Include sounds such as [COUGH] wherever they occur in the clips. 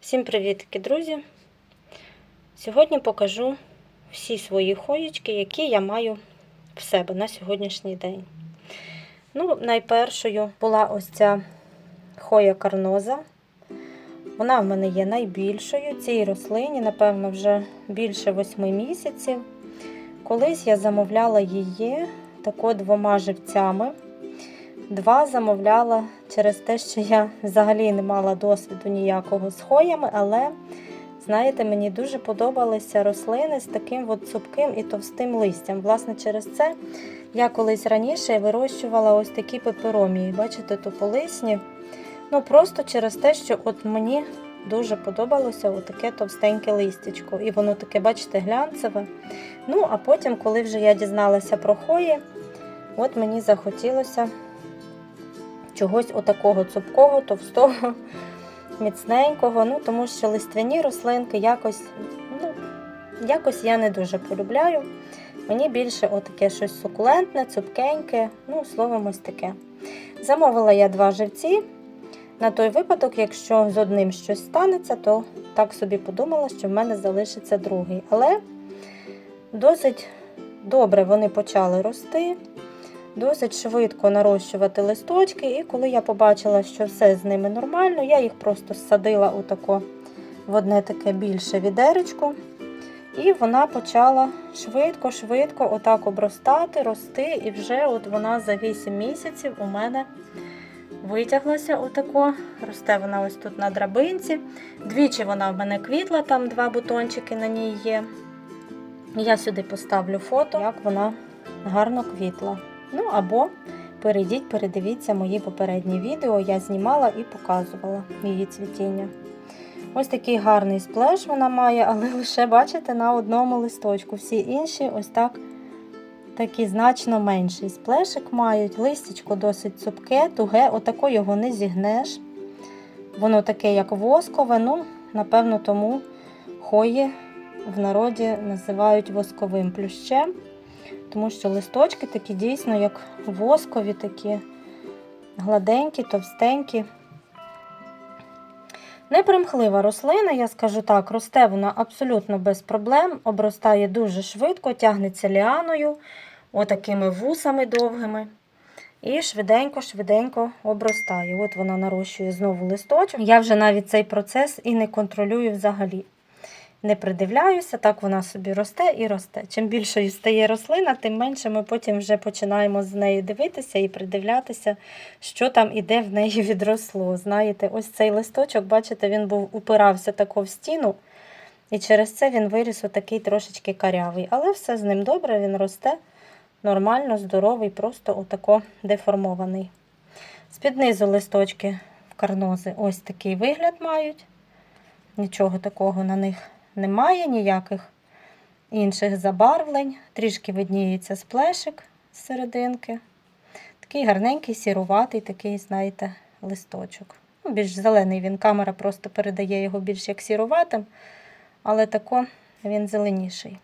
Всім привітки, друзі! Сьогодні покажу всі свої хоєчки, які я маю в себе на сьогоднішній день. Ну, найпершою була ось ця хоя карноза. Вона в мене є найбільшою. Цій рослині, напевно, вже більше 8 місяців. Колись я замовляла її тако двома живцями. Два замовляла через те, що я взагалі не мала досвіду ніякого з хоями, але, знаєте, мені дуже подобалися рослини з таким от цупким і товстим листям. Власне, через це я колись раніше вирощувала ось такі пеперомії. Бачите, туполисні. Ну, просто через те, що от мені дуже подобалося таке товстеньке листячко. І воно таке, бачите, глянцеве. Ну, а потім, коли вже я дізналася про хої, от мені захотілося чогось отакого цупкого, товстого, [LAUGHS] міцненького. Ну, тому що листвяні рослинки якось, ну, якось я не дуже полюбляю. Мені більше отаке щось сукулентне, цупкеньке, ну, словом, ось таке. Замовила я два живці. На той випадок, якщо з одним щось станеться, то так собі подумала, що в мене залишиться другий. Але досить добре вони почали рости досить швидко нарощувати листочки, і коли я побачила, що все з ними нормально, я їх просто садила отако в одне таке більше відеречко. І вона почала швидко-швидко отак обростати, рости, і вже от вона за 8 місяців у мене витяглася отако. Росте вона ось тут на драбинці. Двічі вона в мене квітла, там два бутончики на ній є. Я сюди поставлю фото, як вона гарно квітла. Ну або перейдіть, передивіться мої попередні відео, я знімала і показувала її цвітіння. Ось такий гарний сплеш вона має, але лише, бачите, на одному листочку. Всі інші ось так такий значно менший сплешик мають. Листячко досить цупке, туге, отако його не зігнеш. Воно таке, як воскове, ну, напевно, тому хої в народі називають восковим плющем тому що листочки такі дійсно як воскові, такі гладенькі, товстенькі. Непримхлива рослина, я скажу так, росте вона абсолютно без проблем, обростає дуже швидко, тягнеться ліаною, отакими вусами довгими. І швиденько-швиденько обростає. От вона нарощує знову листочок. Я вже навіть цей процес і не контролюю взагалі не придивляюся, так вона собі росте і росте. Чим більшою стає рослина, тим менше ми потім вже починаємо з нею дивитися і придивлятися, що там іде в неї відросло. Знаєте, ось цей листочок, бачите, він був упирався тако в стіну, і через це він виріс отакий трошечки карявий. Але все з ним добре, він росте нормально, здоровий, просто отако деформований. З-під низу листочки в карнози ось такий вигляд мають. Нічого такого на них немає ніяких інших забарвлень. Трішки видніється сплешик з серединки. Такий гарненький, сіруватий, такий, знаєте, листочок. Ну, Більш зелений він, камера просто передає його більш як сіруватим, але тако він зеленіший.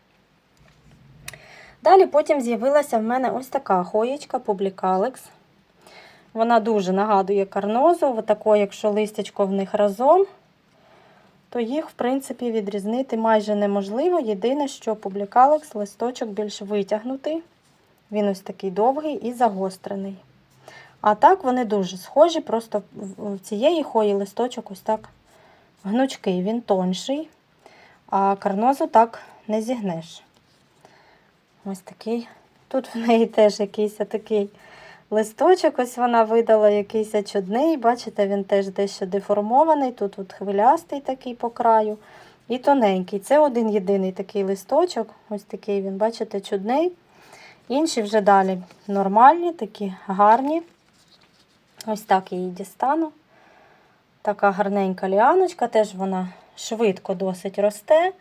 Далі потім з'явилася в мене ось така хоєчка Publicaлекс. Вона дуже нагадує карнозу, отако, якщо листячко в них разом то їх, в принципі, відрізнити майже неможливо. Єдине, що публікалекс листочок більш витягнутий. Він ось такий довгий і загострений. А так вони дуже схожі, просто в цієї хої листочок ось так гнучкий, він тонший, а карнозу так не зігнеш. Ось такий. Тут в неї теж якийсь такий листочок, ось вона видала якийсь чудний. Бачите, він теж дещо деформований. Тут от хвилястий такий по краю і тоненький. Це один єдиний такий листочок. Ось такий він, бачите, чудний. Інші вже далі нормальні, такі гарні. Ось так її дістану. Така гарненька ліаночка, теж вона швидко досить росте.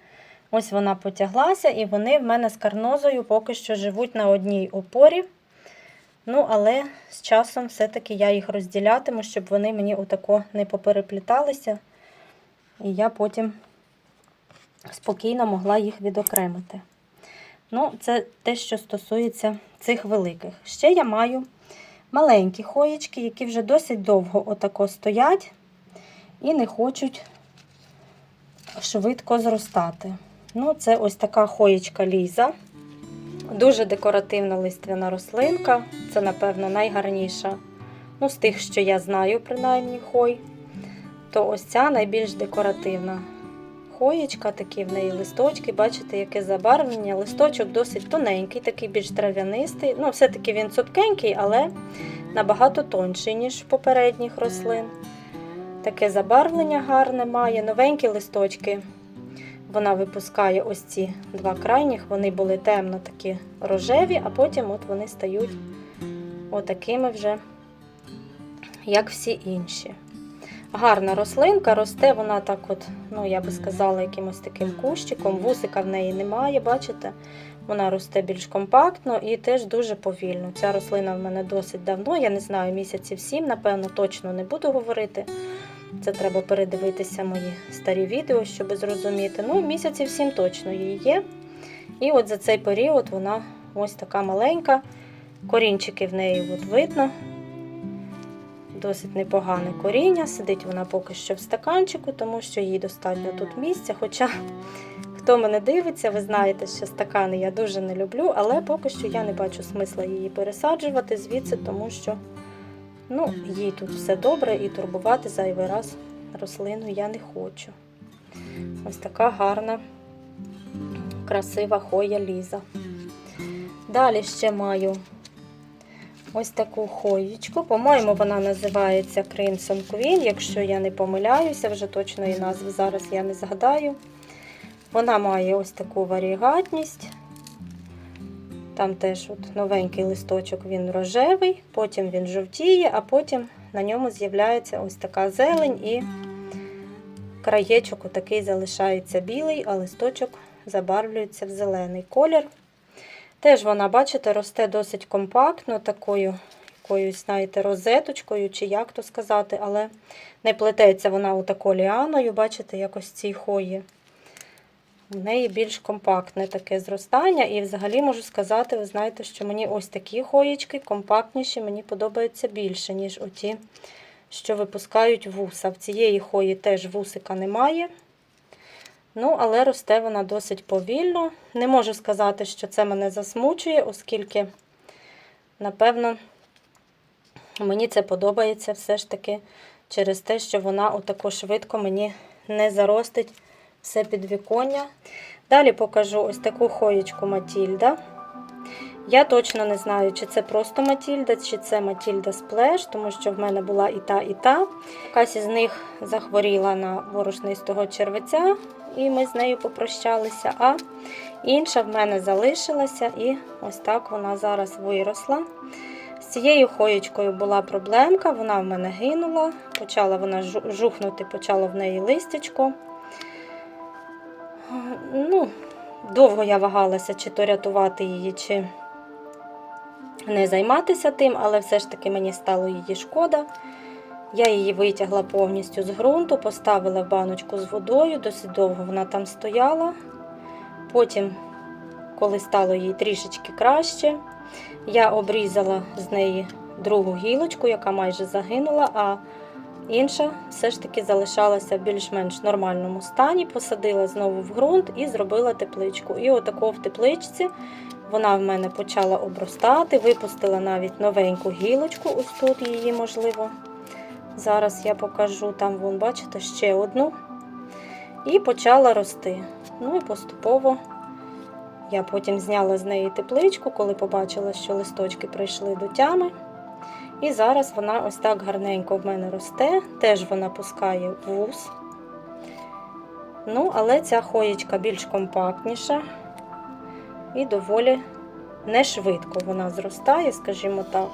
Ось вона потяглася, і вони в мене з карнозою поки що живуть на одній опорі. Ну, але з часом все-таки я їх розділятиму, щоб вони мені отако не поперепліталися. І я потім спокійно могла їх відокремити. Ну, це те, що стосується цих великих. Ще я маю маленькі хоєчки, які вже досить довго отако стоять і не хочуть швидко зростати. Ну, це ось така хоєчка Ліза. Дуже декоративна листвяна рослинка. Це, напевно, найгарніша. Ну, з тих, що я знаю, принаймні, хой. То ось ця найбільш декоративна хоєчка, такі в неї листочки. Бачите, яке забарвлення. Листочок досить тоненький, такий більш трав'янистий. Ну, все-таки він цупкенький, але набагато тонший, ніж в попередніх рослин. Таке забарвлення гарне має. Новенькі листочки. Вона випускає ось ці два крайніх. Вони були темно такі рожеві, а потім от вони стають отакими вже, як всі інші. Гарна рослинка, росте вона так, от, ну я би сказала, якимось таким кущиком. Вусика в неї немає, бачите? Вона росте більш компактно і теж дуже повільно. Ця рослина в мене досить давно, я не знаю, місяців сім, напевно, точно не буду говорити. Це треба передивитися мої старі відео, щоб зрозуміти. Ну, місяців сім точно її є. І от за цей період вона ось така маленька. Корінчики в неї от видно. Досить непогане коріння. Сидить вона поки що в стаканчику, тому що їй достатньо тут місця. Хоча, хто мене дивиться, ви знаєте, що стакани я дуже не люблю, але поки що я не бачу смисла її пересаджувати звідси, тому що ну, їй тут все добре і турбувати зайвий раз рослину я не хочу. Ось така гарна, красива хоя ліза. Далі ще маю ось таку хоєчку. По-моєму, вона називається Crimson Queen, якщо я не помиляюся, вже точної назви зараз я не згадаю. Вона має ось таку варігатність. Там теж от новенький листочок, він рожевий, потім він жовтіє, а потім на ньому з'являється ось така зелень і краєчок отакий залишається білий, а листочок забарвлюється в зелений колір. Теж вона, бачите, росте досить компактно, такою якоюсь, знаєте, розеточкою, чи як то сказати, але не плететься вона отако ліаною, бачите, якось цій хої. У неї більш компактне таке зростання. І взагалі можу сказати, ви знаєте, що мені ось такі хоєчки компактніші, мені подобаються більше, ніж оті, що випускають вуса. В цієї хої теж вусика немає. Ну, але росте вона досить повільно. Не можу сказати, що це мене засмучує, оскільки, напевно, мені це подобається все ж таки через те, що вона отако швидко мені не заростить все підвіконня. Далі покажу ось таку хоєчку Матільда. Я точно не знаю, чи це просто Матільда, чи це Матільда Сплеш, тому що в мене була і та, і та. Якась із них захворіла на ворошнистого червеця, і ми з нею попрощалися. А інша в мене залишилася, і ось так вона зараз виросла. З цією хоєчкою була проблемка, вона в мене гинула, почала вона жухнути, почало в неї листячко. Ну, Довго я вагалася, чи то рятувати її, чи не займатися тим, але все ж таки мені стало її шкода. Я її витягла повністю з ґрунту, поставила в баночку з водою, досить довго вона там стояла. Потім, коли стало їй трішечки краще, я обрізала з неї другу гілочку, яка майже загинула, а інша все ж таки залишалася в більш-менш нормальному стані, посадила знову в ґрунт і зробила тепличку. І отако в тепличці вона в мене почала обростати, випустила навіть новеньку гілочку, ось тут її можливо. Зараз я покажу там, вон, бачите, ще одну. І почала рости. Ну і поступово я потім зняла з неї тепличку, коли побачила, що листочки прийшли до тями. І зараз вона ось так гарненько в мене росте, теж вона пускає вус. Ну, але ця хоєчка більш компактніша і доволі не швидко вона зростає, скажімо так.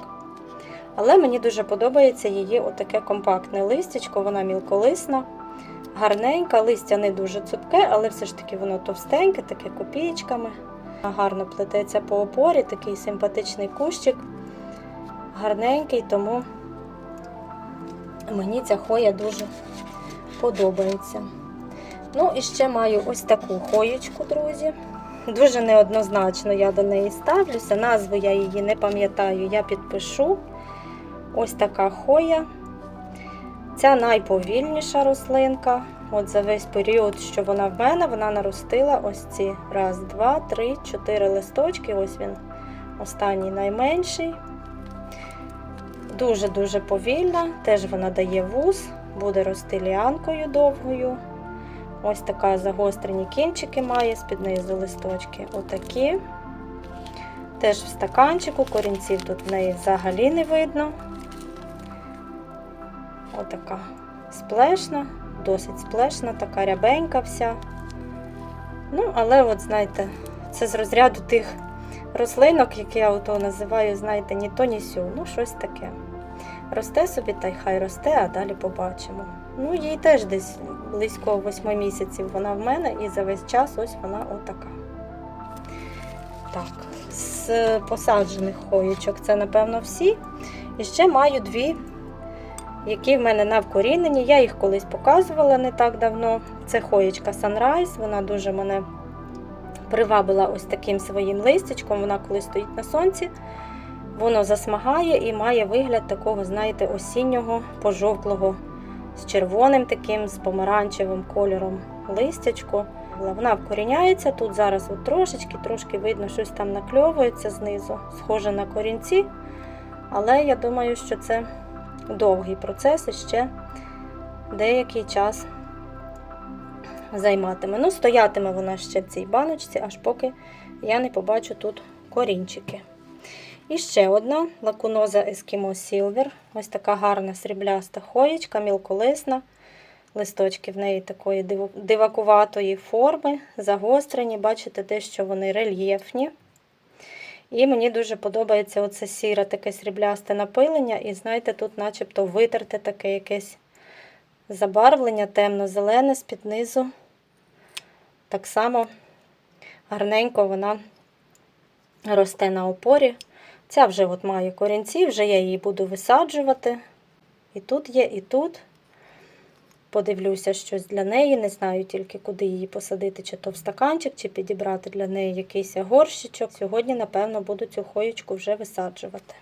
Але мені дуже подобається її отаке компактне листячко, вона мілколисна, гарненька, листя не дуже цупке, але все ж таки воно товстеньке, таке копієчками. Гарно плететься по опорі, такий симпатичний кущик, гарненький, тому мені ця хоя дуже подобається. Ну, і ще маю ось таку хоєчку, друзі. дуже неоднозначно я до неї ставлюся. Назву я її не пам'ятаю, я підпишу. Ось така хоя. Ця найповільніша рослинка. От за весь період, що вона в мене, вона наростила ось ці раз, два, три, чотири листочки. Ось він останній найменший. Дуже-дуже повільна. Теж вона дає вуз, буде рости ліанкою довгою. Ось така загострені кінчики має, з-під низу листочки. Отакі. Теж в стаканчику, корінців тут в неї взагалі не видно. Отака сплешна, досить сплешна, така рябенька вся. Ну, але, от, знаєте, це з розряду тих рослинок, які я ото називаю, знаєте, ні то, ні сю. Ну, щось таке. Росте собі, та й хай росте, а далі побачимо. Ну, їй теж десь близько 8 місяців вона в мене, і за весь час ось вона отака. Так, з посаджених хоєчок це, напевно, всі. І ще маю дві, які в мене на вкоріненні. Я їх колись показувала не так давно. Це хоєчка Sunrise, вона дуже мене привабила ось таким своїм листячком. Вона коли стоїть на сонці, воно засмагає і має вигляд такого, знаєте, осіннього, пожовклого, з червоним таким, з помаранчевим кольором листячко. Вона вкоріняється. Тут зараз от трошечки, трошки видно, щось там накльовується знизу, схоже на корінці. Але я думаю, що це довгий процес і ще деякий час займатиме. Ну, стоятиме вона ще в цій баночці, аж поки я не побачу тут корінчики. І ще одна лакуноза Eskimo Silver. Ось така гарна срібляста хоєчка, мілколисна. Листочки в неї такої дивакуватої форми, загострені. Бачите, дещо вони рельєфні. І мені дуже подобається оце сіре таке сріблясте напилення. І знаєте, тут начебто витерте таке якесь забарвлення, темно-зелене з-під низу. Так само гарненько вона росте на опорі. Ця вже от має корінці, вже я її буду висаджувати. І тут є, і тут. Подивлюся щось для неї. Не знаю тільки, куди її посадити, чи то в стаканчик, чи підібрати для неї якийсь горщичок. Сьогодні, напевно, буду цю хоєчку вже висаджувати.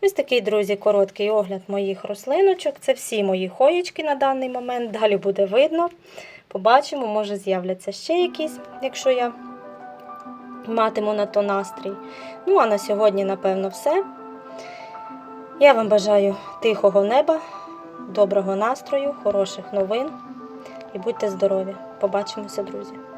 Ось такий, друзі, короткий огляд моїх рослиночок. Це всі мої хоєчки на даний момент. Далі буде видно. Побачимо, може з'являться ще якісь, якщо я матиму на то настрій. Ну, а на сьогодні, напевно, все. Я вам бажаю тихого неба, доброго настрою, хороших новин і будьте здорові! Побачимося, друзі!